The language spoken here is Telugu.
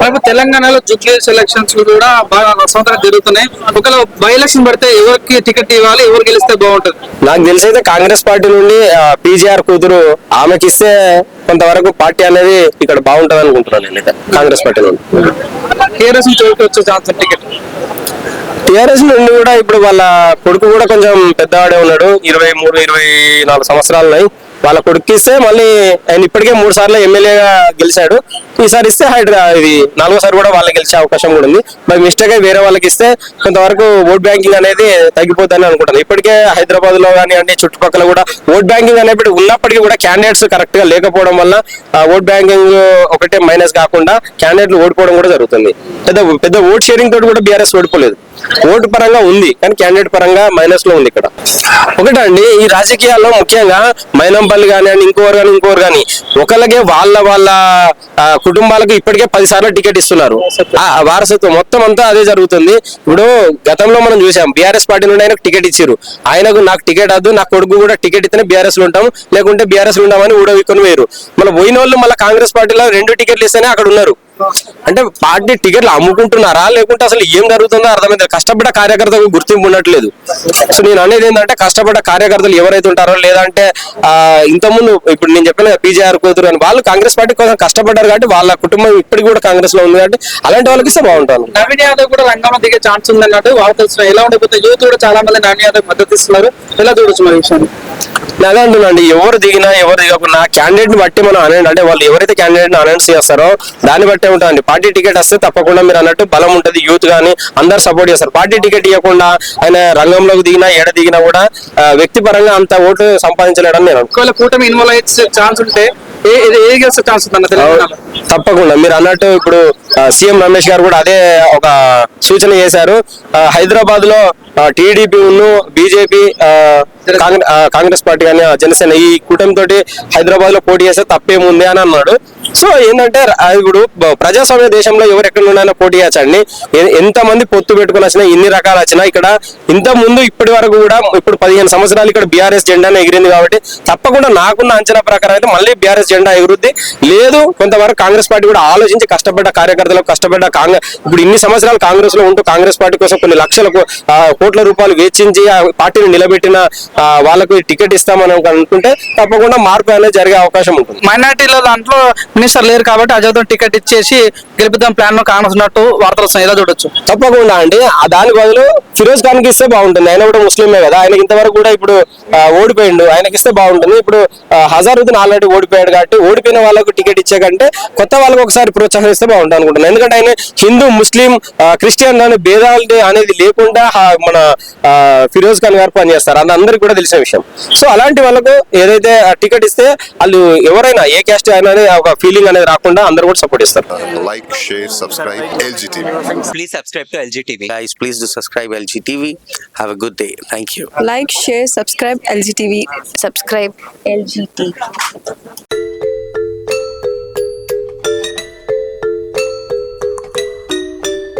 మరి తెలంగాణలో జుబ్లీ ఎలక్షన్స్ కూడా బాగా రసవంతంగా జరుగుతున్నాయి. ఒకవేళ బై ఎలక్షన్ పడితే ఎవరికి టికెట్ ఇవ్వాలి ఎవరు గెలిస్తే బాగుంటుంది? నాకు తెలిసి అయితే కాంగ్రెస్ పార్టీ నుండి పీజీఆర్ కూతురు ఆమెకి ఇస్తే కొంతవరకు పార్టీ అనేది ఇక్కడ బాగుంటది అనుకుంటున్నాను నేనైతే కాంగ్రెస్ పార్టీ నుండి. టీఆర్ఎస్ వచ్చే ఛాన్స్ టికెట్ టిఆర్ఎస్ నుండి కూడా ఇప్పుడు వాళ్ళ కొడుకు కూడా కొంచెం పెద్దవాడే ఉన్నాడు ఇరవై మూడు ఇరవై నాలుగు సంవత్సరాలు ఉన్నాయి వాళ్ళ కొడుకు ఇస్తే మళ్ళీ ఆయన ఇప్పటికే మూడు సార్లు ఎమ్మెల్యేగా గెలిచాడు. ఈసారి ఇస్తే హైదరాబాద్ ఇది నాలుగోసారి కూడా వాళ్ళకి గెలిచే అవకాశం కూడా ఉంది. మరి మిస్టేక్ వేరే వాళ్ళకి ఇస్తే కొంతవరకు ఓట్ బ్యాంకింగ్ అనేది తగ్గిపోతుందని అనుకుంటాను ఇప్పటికే హైదరాబాద్లో కానివ్వండి చుట్టుపక్కల కూడా ఓట్ బ్యాంకింగ్ అనేది ఉన్నప్పటికీ కూడా క్యాండిడేట్స్ కరెక్ట్గా లేకపోవడం వల్ల ఓట్ బ్యాంకింగ్ ఒకటే మైనస్ కాకుండా క్యాండిడేట్లు ఓడిపోవడం కూడా జరుగుతుంది. పెద్ద పెద్ద ఓట్ షేరింగ్ తోటి కూడా బీఆర్ఎస్ ఓడిపోలేదు. ఓటు పరంగా ఉంది కానీ క్యాండిడేట్ పరంగా మైనస్లో ఉంది ఇక్కడ. ఒకటండి ఈ రాజకీయాల్లో ముఖ్యంగా మైనంపల్లి కానివ్వండి ఇంకోరు కానీ ఇంకోరు కానీ ఒకళ్ళకే వాళ్ళ వాళ్ళ కుటుంబాలకు ఇప్పటికే పది సార్లు టికెట్ ఇస్తున్నారు. ఆ వారసత్వం మొత్తం అంతా అదే జరుగుతుంది. ఇప్పుడు గతంలో మనం చూసాం బీఆర్ఎస్ పార్టీ నుండి ఆయనకు టికెట్ ఇచ్చారు ఆయనకు నాకు టికెట్ వద్దు నా కొడుకు కూడా టికెట్ ఇస్తేనే బీఆర్ఎస్లో ఉంటాం లేకుంటే బీఆర్ఎస్లో ఉంటామని ఊడవికొని వేరు మళ్ళీ పోయిన వాళ్ళు మళ్ళీ కాంగ్రెస్ పార్టీలో రెండు టికెట్లు ఇస్తేనే అక్కడ ఉన్నారు. అంటే పార్టీ టికెట్లు అమ్ముకుంటున్నారా? లేకుంటే అసలు ఏం జరుగుతుందో అర్థమైంది కష్టపడ్డ కార్యకర్తకు గుర్తింపు ఉండట్లేదు. సో నేను అనేది ఏంటంటే కష్టపడ్డ కార్యకర్తలు ఎవరైతే ఉంటారో లేదంటే ఆ ఇంతకుముందు ఇప్పుడు నేను చెప్పిన పీజేఆర్ కూతురు అని వాళ్ళు కాంగ్రెస్ పార్టీ కోసం కష్టపడ్డారు కాబట్టి వాళ్ళ కుటుంబం ఇప్పటికి కూడా కాంగ్రెస్లో ఉంది కాబట్టి అలాంటి వాళ్ళకి ఇస్తే బాగుంటాను నవీన్ యాదవ్ కూడా రంగంలో దిగే ఛాన్స్ ఉంది అన్నట్టు వాళ్ళు తెలుసు. ఎలా ఉండబోతే యూత్ కూడా చాలా మంది నవీన్ యాదవ్ మద్దతు ఇస్తున్నారు. ఎలా చూడొచ్చు మరి విషయాన్ని? నేను అదే అంటున్నాండి ఎవరు దిగినా ఎవరు దిగకున్నా క్యాండిడేట్ని బట్టి మనం అనండి అంటే వాళ్ళు ఎవరైతే క్యాండిడేట్ని అనౌన్స్ చేస్తారో దాన్ని బట్టే ఉంటుందండి పార్టీ టికెట్ వస్తే తప్పకుండా మీరు అన్నట్టు బలం ఉంటది యూత్ గానీ అందరు సపోర్ట్ చేస్తారు. పార్టీ టికెట్ ఇవ్వకుండా ఆయన రంగంలోకి దిగినా ఎడ దిగినా కూడా వ్యక్తిపరంగా అంత ఓటు సంపాదించలేడని నేను. ఒకవేళ కూటమి ఇన్వాల్వ్ అయ్యే ఛాన్స్ ఉంటే ఏ ఏ- గెలిచే ఛాన్స్ తప్పకుండా. మీరు అన్నట్టు ఇప్పుడు సీఎం రమేష్ గారు కూడా అదే ఒక సూచన చేశారు. హైదరాబాద్లో టీడీపీ బీజేపీ కాంగ్రెస్ పార్టీ కానీ జనసేన ఈ కూటమి హైదరాబాద్లో పోటీ చేస్తే తప్పేముంది అని అన్నాడు. సో ఏంటంటే ఆ, ఇప్పుడు ప్రజాస్వామ్య దేశంలో ఎవరు ఎక్కడ నుండైనా పోటీ చేయొచ్చండి ఎంత మంది పొత్తు పెట్టుకుని వచ్చినా ఇన్ని రకాలు వచ్చినా ఇక్కడ ఇంత ముందు ఇప్పటి వరకు కూడా ఇప్పుడు పదిహేను సంవత్సరాలు ఇక్కడ బీఆర్ఎస్ జెండానే ఎగిరింది కాబట్టి తప్పకుండా నాకున్న అంచనా ప్రకారం అయితే మళ్ళీ బీఆర్ఎస్ జెండా ఎగురుద్ది. లేదు కొంతవరకు కాంగ్రెస్ పార్టీ కూడా ఆలోచించి కష్టపడ్డ కార్యకర్తలకు కష్టపడ్డ కాంగ్రెస్ ఇప్పుడు ఇన్ని సంవత్సరాలు కాంగ్రెస్లో ఉంటూ కాంగ్రెస్ పార్టీ కోసం కొన్ని లక్షల కోట్ల రూపాయలు వెచ్చించి ఆ పార్టీని నిలబెట్టిన వాళ్ళకు టికెట్ ఇస్తామని అనుకుంటే తప్పకుండా మార్పు అనేది జరిగే అవకాశం ఉంటుంది. మైనార్టీల దాంట్లో మినిస్టర్ లేరు కాబట్టి అజయ్ టికెట్ ఇచ్చేసి గెలిపిద్దాం ప్లాన్లో కానున్నట్టు వార్తలు వస్తున్నాయి. ఎలా చూడొచ్చు? తప్పకుండా అండి. ఆ దాని బదులు ఫిరోజ్ ఖాన్కి ఇస్తే బాగుంటుంది. ఆయన కూడా ముస్లిమే కదా. ఆయనకి ఇంతవరకు కూడా ఇప్పుడు ఓడిపోయిండు. ఆయనకి ఇస్తే బాగుంటుంది. ఇప్పుడు హజారుద్దీన్ ఆల్రెడీ ఓడిపోయాడు కాబట్టి ఓడిపోయిన వాళ్ళకు టికెట్ ఇచ్చే కంటే కొత్త వాళ్ళకి ఒకసారి ప్రోత్సహిస్తే బాగుంటుంది. అనుకుంటున్నాను ఎందుకంటే ఆయన హిందూ ముస్లిం క్రిస్టియన్ అనే భేదాలు అనేది లేకుండా మన ఫిరోజ్ ఖాన్ గారు పనిచేస్తారు అది అందరికీ కూడా తెలిసిన విషయం సో అలాంటి వాళ్ళకు ఏదైతే టికెట్ ఇస్తే వాళ్ళు ఎవరైనా ఏ క్యాస్ట్ అయినా అనే ఒక ఫీలింగ్ అనేది రాకుండా అందరూ కూడా సపోర్ట్ ఇస్తారు like, share, subscribe LG TV. Please subscribe to LG TV. guys please do subscribe lg tv have a good day thank you like, share, subscribe LGTV. subscribe LGT.